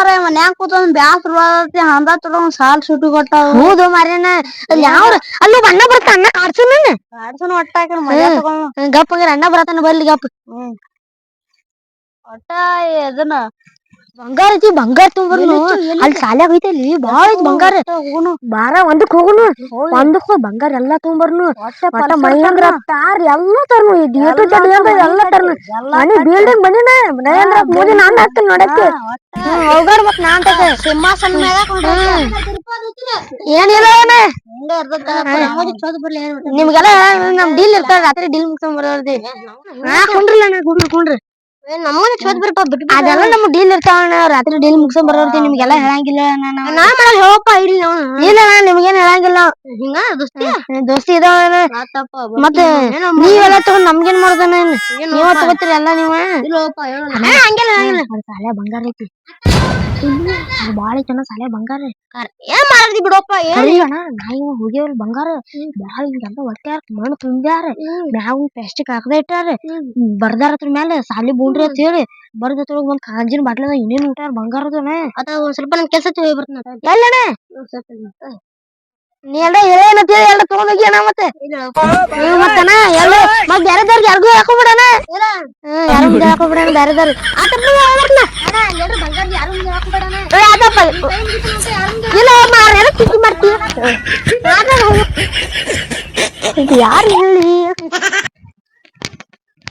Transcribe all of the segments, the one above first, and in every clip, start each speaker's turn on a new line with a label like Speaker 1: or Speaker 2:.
Speaker 1: ಮರ ಮನ್ಯಾಗ ಕೂತೊಂದ್ ಬ್ಯಾಸರ ಬರತೈತಿ ಹಂದ ತೊಗೊಂಡ್ ಸಾಲ್ ಸುಟ್ಟು ಕೊಟ್ಟಾವ.
Speaker 2: ಹೌದು ಮಾರೇನ ಅಲ್ಲಿ ಯಾವ ಅಲ್ಲೂ ಅಣ್ಣ ಬರ್ತಾನ ಅಣ್ಣ ಕಾಡ್ಸು
Speaker 1: ಕಾಡ್ಸನ್ ಒಟ್ಟ ಹಾಕಿರ ಮಜಾ ತಗೊಂಡ್.
Speaker 2: ಗಪ್ಪ ಹಂಗಾರ ಅಣ್ಣ ಬರ್ತಾನ ಬರ್ಲಿ ಗಪ್ಪ
Speaker 1: ಹ್ಮ್. ಒಟ್ಟ ಅದನ್ನ
Speaker 2: ಬಂಗಾರ ಐತಿ ಬಂಗಾರ ತುಂಬರ್ನು ಅಲ್ಲಿ ಶಾಲ್ಯಾಗ ಐತಲ್ಲಿ ಬಾಳ ಐತಿ ಬಂಗಾರ. ಬಾರ ಒಂದಕ್ ಹೋಗುನು ಒಂದಕ್ ಹೋಗಿ ಬಂಗಾರ ಎಲ್ಲಾ ತುಂಬರ್ನು ಒಟ್ಟ ಮೈಯಂದ್ರ ತಾರ್ ಎಲ್ಲಾ ತರ್ನು ಎಲ್ಲಾ ತರ್ನು ಮನಿ ಬಿಲ್ಡಿಂಗ್ ಮನಿನ ಮನೇಂದ್ರ ಮೋದಿ ನಾನ್ ಹಾಕ್ತೀನಿ ನೋಡಕ್ಕೆ. ಹೋಗಾರ ಮತ್ ನಾನ್ ತಕ
Speaker 1: ಸಿಂಹಾಸನ.
Speaker 2: ಏನಿಲ್ಲ ಏನ. ನಿಮ್ಗೆಲ್ಲ ನಮ್ ಡೀಲ್ ಇರ್ತಾರ ರಾತ್ರಿ ಡೀಲ್ ಮುಗ್ಸ್ಕೊಂಡ್ ಬರೋದಿ ಹಾ ಕುಂಡ್ರಲ್ಲ ನಾ ಕುಂಡ್ರಿ ಕುಂಡ್ರಿ.
Speaker 1: ನಮ್ಮದಿ ಚೋದ್ ಬರ್ತಾವ ಬಿಟ್ಟು
Speaker 2: ಅದೆಲ್ಲ ನಮ್ ಡೀಲ್ ಇರ್ತಾವ ರಾತ್ರಿ ಡೀಲ್ ಮುಗ್ಸ್ಕೊಂಡ್ ಬರೋರ್ದಿ ನಿಮ್ಗೆಲ್ಲ ಹೇಳಂಗಿಲ್ಲ ನಾನು ನಾ ಮಾಡಲ್ಲ ಹೇಳಪ್ಪ ಇಲ್ಲಿ ಇಲ್ಲ ನಾ ನಿಮ್ಗೇನ್ ಹೇಳಂಗಿಲ್ಲ
Speaker 1: ಹಿಂಗ ದೋಸ್ತಿ?
Speaker 2: ದೋಸ್ತಿ ಮತ್ತೆ ನೀವೆಲ್ಲ ತಗೊಂಡ್ ನಮ್ಗೇನ್ ಮಾಡ್ದಾನ ನೀವ ತಗೋತೀರಿ ಎಲ್ಲ ನೀವ. ಹಂಗಿಲ್ಲ ಹಂಗಿಲ್ಲ. ಒಂದ್ ಸಾಲೆ ಬಂಗಾರ ಐತಿ. ಬಾಳ ಐತನ ಸಾಲೆ ಬಂಗಾರ.
Speaker 1: ಏನ್ ಮಾಡದಿ ಬಿಡಪ್ಪ ಏನ್?
Speaker 2: ಅಣ್ಣ ನಾಯಿ ಹೋಗ್ಯಾವ್ರಿ ಬಂಗಾರ. ಬಾಳ ಹಿಂಗೆಲ್ಲ ಹೊಟ್ಯಾರ ಮಣ್ಣು ತುಂಬ್ಯಾರ. ಮ್ಯಾಗ ಪ್ಲಾಸ್ಟಿಕ್ ಹಾಕದ ಇಟ್ಟಾರ. ಬರ್ದಾರ ಅದ್ರ ಮ್ಯಾಲ ಸಾಲಿ ಬೂಂಡ್ರಿ ಅಂತ ಹೇಳಿ. ಬರ್ದ ತೊಳಗ್ ಒಂದ್ ಕಾಂಜಿನ ಬಾಟ್ಲದ ಇನ್ನೇನ್ ಊಟಾರ ಬಂಗಾರದನ
Speaker 1: ಅದ ಒಂದ್ ಸ್ವಲ್ಪ ನನ್ ಕೆಲ್ಸ ಹೋಗಿ ಬರ್ತಾನ
Speaker 2: ನೀ ಎಲ್ಲ ಹೇಳೇನಂತ ಹೇಳಿ ಎಲ್ಲ ತಗೊಂಡೋಗಿ ಅಣ್ಣ ಮತ್ತೆ? ಮತ್ತಣ್ಣ ಎಲ್ಲ ಮತ್ ಬ್ಯಾರೆದವ್ರಿಗೆ ಯಾರಿಗೂ ಹಾಕೋಬಿಡಣ ಹ್ಮ್ ಯಾರು ಮುಂದೆ ಆತಪ್ಪ ಏ, ಆತಪ್ಪ ಇಲ್ಲ ಮಾರ ಯಾರು ಹೇಳಿ?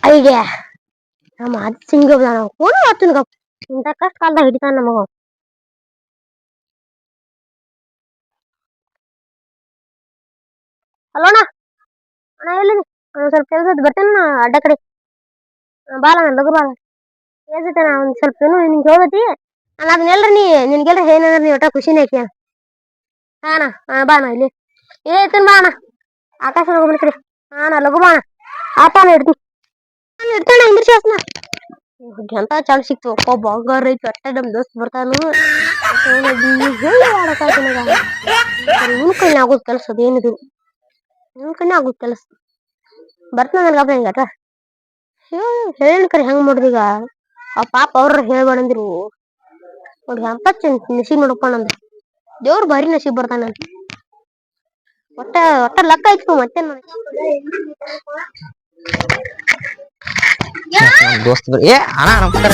Speaker 2: ಅಯ್ಯ. ನಮ್ಮ ಅದ್ ಸಿಂಗ ಫೋನ್ ಮಾಡ್ತೀನಿ ಇಂಥ ಕಷ್ಟ ಕಾಲದಾಗ ಹಿಡಿತಾನ ನಮಗ ಹಲೋ ಅಣ್ಣ. ಒಂದ್ ಸ್ವಲ್ಪ ಕೆಲಸ ಬರ್ತೇನೆ ಅಡ್ಡ ಕಡೆ. ಬಾಲ ಅಣ್ಣ, ಲಗು ಬಾಲ ಕೇಳ್ತೈತೆ ನಾ ಒಂದು ಸ್ವಲ್ಪ ಏನು ನಿಂಗೆ ಹೇಳ್ದೈತಿ ನಾನು ಅದನ್ನೆಲ್ರ ನೀ ನಿನ್ಗೆಲ್ಲ ಏನಂದ್ರೆ ನೀ ಒಟ್ಟ ಖುಷಿನೇ ಐತಿ ಅಣ್ಣ. ಹಾ ಅಣ್ಣ, ಹಾ, ಬಾ ಅಣ್ಣ ಇಲ್ಲಿ. ಏ, ಇರ್ತೀನಿ ಅಣ್ಣ. ಆಕಾಶ ಹೋಗ್ಬಿಡ್ತೀರಿ ಹಾಂ ಅಣ್ಣ ಬಾಣ ಬಾ ಅಣ್ಣ. ಎಂತ ಚಾಲು ಸಿಕ್ತು. ಅಪ್ಪ ಬಂಗಾರ ಐತಿ ಅಟ್ಟೆ ನಮ್ ದೋಸ್ತ್ ಬರ್ತಾನು. ನಿಮ್ ಕೈಲಿ ಆಗೋದ್ ಕೆಲಸ ಅದೇನಿದು ನಿಮ್ ಕೈಲಿ ಆಗೋದ್ ಕೆಲಸ. ಬರ್ತಾನ ನನಗಪ್ಪ ಹಿಂಗಟ ಹೇಳಿ ಕರೆ ಹೆಂಗ್ ಮಾಡುದೀಗ ಆ ಪಾಪ ಅವ್ರ ಹೇಳ್ಬೇಡಂದ್ರು. ನೋಡಿ ಎಂತ ನಸಿ ನೋಡಪ್ಪ ದೇವ್ರ ದೇವ್ರು ಭಾರಿ ನಸಿ ಬರ್ತಾನ ಒಟ್ಟ ಒಟ್ಟ ಲಕ್ಕ ಐತಿ ಮತ್ತೆ
Speaker 3: ನಮ್ ದೋಸ್ತ್ ಏ ಅಣ್ಣ ನಮಸ್ಕಾರ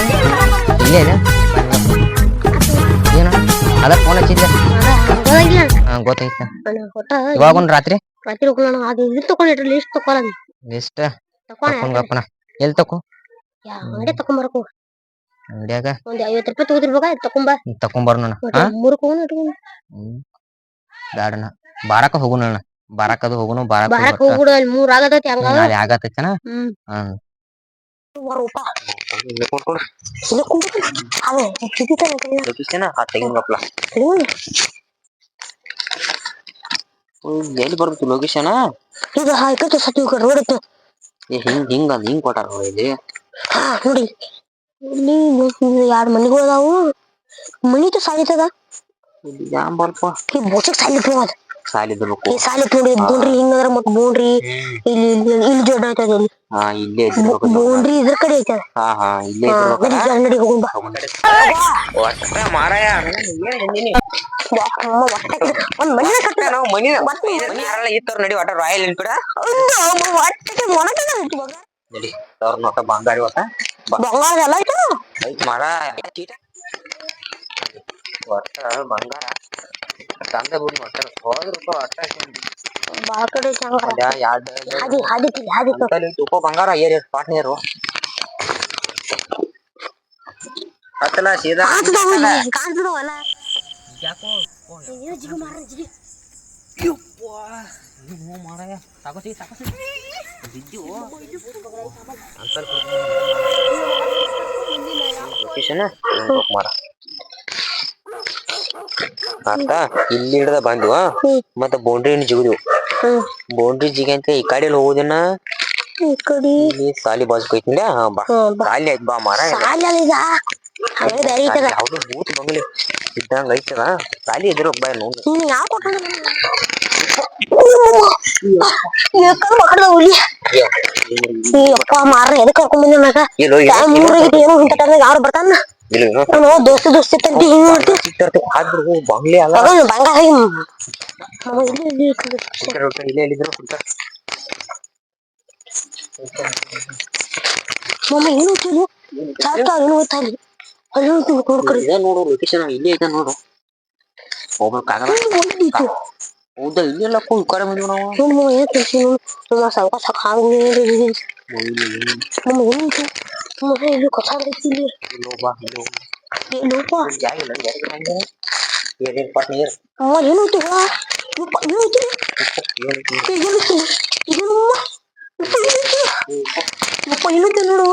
Speaker 3: ಇಲ್ಲೇ ಇದೆ ಏನ? ಅದ ಫೋನ್ ಹಚ್ಚಿದ್ದೆ ಹಾ ಇವಾಗ ಒಂದ್ ರಾತ್ರಿ?
Speaker 2: ರಾತ್ರಿ ಹೋಗೋಣ ಅದು ಇದು ತಗೊಂಡಿಟ್ರಿ ಲಿಸ್ಟ್ ತಗೊಳದಿ
Speaker 3: ಎಷ್ಟ?
Speaker 2: ತಕೊಂಡ
Speaker 3: ತಕೊಂಡ್ಗಪ್ಪನ ಎಲ್ಲಿ ತಕೊ?
Speaker 2: ಅಂಗಡಿ ತಕೊಂಬರಕು
Speaker 3: ಅಂಗಡ್ಯಾಗ?
Speaker 2: ಒಂದ್ ಐವತ್ ರೂಪಾಯಿ ತಗೋದಿರ್ಬೇಕ ತಕೊಂಬ
Speaker 3: ತಕೊಂಬರ್ನ
Speaker 2: ಮೂರು ಹೋಗೋಣ ಇಟ್ಕೊಂಡು
Speaker 3: ಹ್ಮ್. ಬ್ಯಾಡಣ್ಣ. ಬಾರಕ ಹೋಗುಣ ಬಾರಕ ಅದು ಹೋಗುನು ಬಾರಕ
Speaker 2: ಬಾರಕ್ ಹೋಗ್ಬಿಡು ಅಲ್ಲಿ ಮೂರ್ ಆಗತೈತಿ ಹಂಗ
Speaker 3: ಆಗತೈತನ
Speaker 2: ಹ್ಮ್. ರೂಪ ಇಲ್ಲಿ ಅದೇ.
Speaker 3: ಎಲ್ಲಿ ಬರ್ಬೇಕು ಲೊಕೇಶನ್
Speaker 2: ಈಗ ಹಾಯ್ಕತ್ತೆ ಸತಿ ರೋಡ್ ಏ
Speaker 3: ಹಿಂಗ್ ಹಿಂಗ ಹಿಂಗ್ ಕೊಟ್ಟಾರ ನೋಡಿ ಇಲ್ಲಿ
Speaker 2: ಹಾ ನೋಡಿ ಇಲ್ಲಿ ಎರಡ್ ಮನಿಗಳು ಅದಾವು ಮನಿತ ಸಾಲಿತದ
Speaker 3: ಯಾನ್ ಬರ್ಪ
Speaker 2: ಈ ಬೋಚಕ್ ಸಾಲಿತ್ ನೋಡ್
Speaker 3: ಸಾಲಿದ್ಬೇಕು
Speaker 2: ಈ ಸಾಲಿ ನೋಡಿ ಬೌಂಡ್ರಿ ಹಿಂಗದ್ರ ಮತ್ ಬೌಂಡ್ರಿ ಇಲ್ಲಿ ಇಲ್ಲಿ ಇಲ್ಲಿ ಜೋಡ ಐತದ ಇಲ್ಲಿ
Speaker 3: ಹಾ ಇಲ್ಲೇ
Speaker 2: ಬೌಂಡ್ರಿ ಇದ್ರ ಕಡೆ ಐತದ.
Speaker 3: ಹಾ ಹಾ ಇಲ್ಲೇ
Speaker 2: ನಡಿ, ಅಂಗಡಿಗೆ ಹೋಗೋಣ ಬಾ.
Speaker 3: ಒಟ್ಟ ಮಾರಾಯ.
Speaker 2: ಒಂದ್ ಮನೆ ಕಟ್ಟ
Speaker 3: ನಾವು ಮನಿ ಮನಿ ಯಾರಲ್ಲ ಇತ್ತವ್ರ ನಡಿ ಒಟ್ಟ ರಾಯಲ್ ಎನ್ಫೀಲ್ಡ್. ನಡಿ ಅವ್ರ ನೋಟ ಬಂಗಾರಿ ಒಟ್ಟ
Speaker 2: ಬಂಗಾರ ಎಲ್ಲ ಐತ
Speaker 3: ಐತ್ ಮಾರಾಯ ಒಟ್ಟ ಬಂಗಾರ. ತಂದ ಬಿಡ್ ಹೋದ್ರಪ್ಪ
Speaker 2: ಬಾಳ ಕಡೆ ಹಾದಿ
Speaker 3: ತುಪ್ಪ ಬಂಗಾರ ಏರಿ ಸ್ಪಾಟ್ ನೀರು? ಹತ್ತಲ ಸೀದಾ. ಯಾಕೋ
Speaker 2: ಜಿಗು
Speaker 3: ಬಿದ್ದು. ಲೊಕೇಶನ್? ಮರ ಆತ ಇಲ್ಲಿ ಹಿಡ್ದ ಬಂದ್ವ. ಮತ್ತ ಬೌಂಡ್ರಿ ಜಿಗಿದ್ವು. ಬೌಂಡ್ರಿ ಜಿಗಿ ಅಂತ ಈ ಕಡೆ ಹೋಗುದಿನ
Speaker 2: ಈ ಕಡೆ.
Speaker 3: ಇಲ್ಲಿ ಸಾಲಿ ಬಾಜು ಹಾ ಬಾ. ಸಾಲಿ ಆಯ್ತು ಬಾ ಮಾರ ಯಾವ್ದು ಬೂತ್ ಬಂಗ್ಲಿ ಇದ್ದಂಗ ಐತದ? ಸಾಲಿ ಇದ್ರು ಬಾ ನೋಡಿ.
Speaker 2: ಮಾರ ಎದಕ್ ಕರ್ಕೊಂಡ್ ಬಂದಿ ಮೂರ್ ಏನೋ ಇಂಥ ಯಾರು ಬರ್ತಾನ? ನಾನು ದೋಸ್ತಿ ದೋಸ್ತಿ ತಂದಿ ಹಿಂಗ್ ಮಾಡ್ತಿ
Speaker 3: ಹಾಕ್ಬಿಡು ಬಾಂಗ್ಲಿ ಅಲ್ಲ.
Speaker 2: ಹಿಂಗ್ ಮಾಮ ಇಲ್ಲಿ ಇಲ್ಲಿ ಇಟ್ಬಿಡು.
Speaker 3: ಇಲ್ಲೇ ಎಲ್ಲಿದ್ರು ಕುಂತ.
Speaker 2: ಮಾಮ ಏನು ಹೋಗ್ತಿಲ್ಲ ಸಾಕ ಏನು ಹೋಗ್ತಾ ಇಲ್ಲಿ ಅಲ್ಲಿ? ಹೋಗ್ತೀನಿ ನೋಡ್ಕೊಡಿ
Speaker 3: ಇದ ನೋಡು ಲೊಕೇಶನ್ ಇಲ್ಲೇ ಐತೆ ನೋಡು. ಹೋಗ್ಬೇಕಾಗಲ್ಲ.
Speaker 2: ಹೋಗ್ಲಿತ್ತು
Speaker 3: ಹೌದಾ ಇಲ್ಲೆಲ್ಲ ಕೂ ಕಡೆ ಬಂದಿವ್ ನಾವು.
Speaker 2: ನೋಡು ಮಾಮ ಏನು Mungkin lu kok sampai sini. Di lubang lu. Di lubang. Jadi lu jadi
Speaker 3: ke mana?
Speaker 2: Di
Speaker 3: report nih. Oh, lu tuh lah. Lupa
Speaker 2: lu itu. Di tuh. Di mah. Lu itu. Lupa lu lu.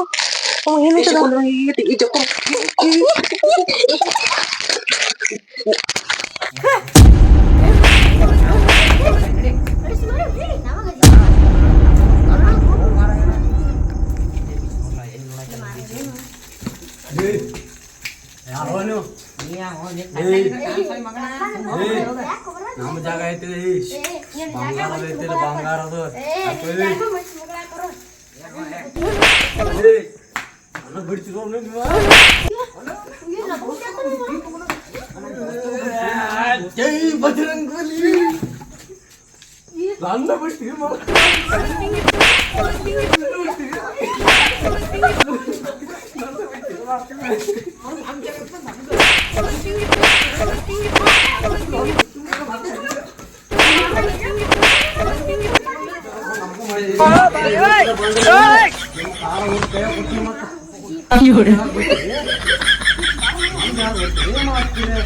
Speaker 2: Oh, ini tuh. Ijo kok. Ijo kok.
Speaker 4: ನಮ್ಮ ಜಾಗ ಐತಿ ಬಂಗಾರದ ಐತಿ ಬಂಗಾರದ ಬಿಡ್ತೀವಿ ನನ್ನ ಬಿಡ್ತೀವಿ ಮಾಡ್ತೀರಿ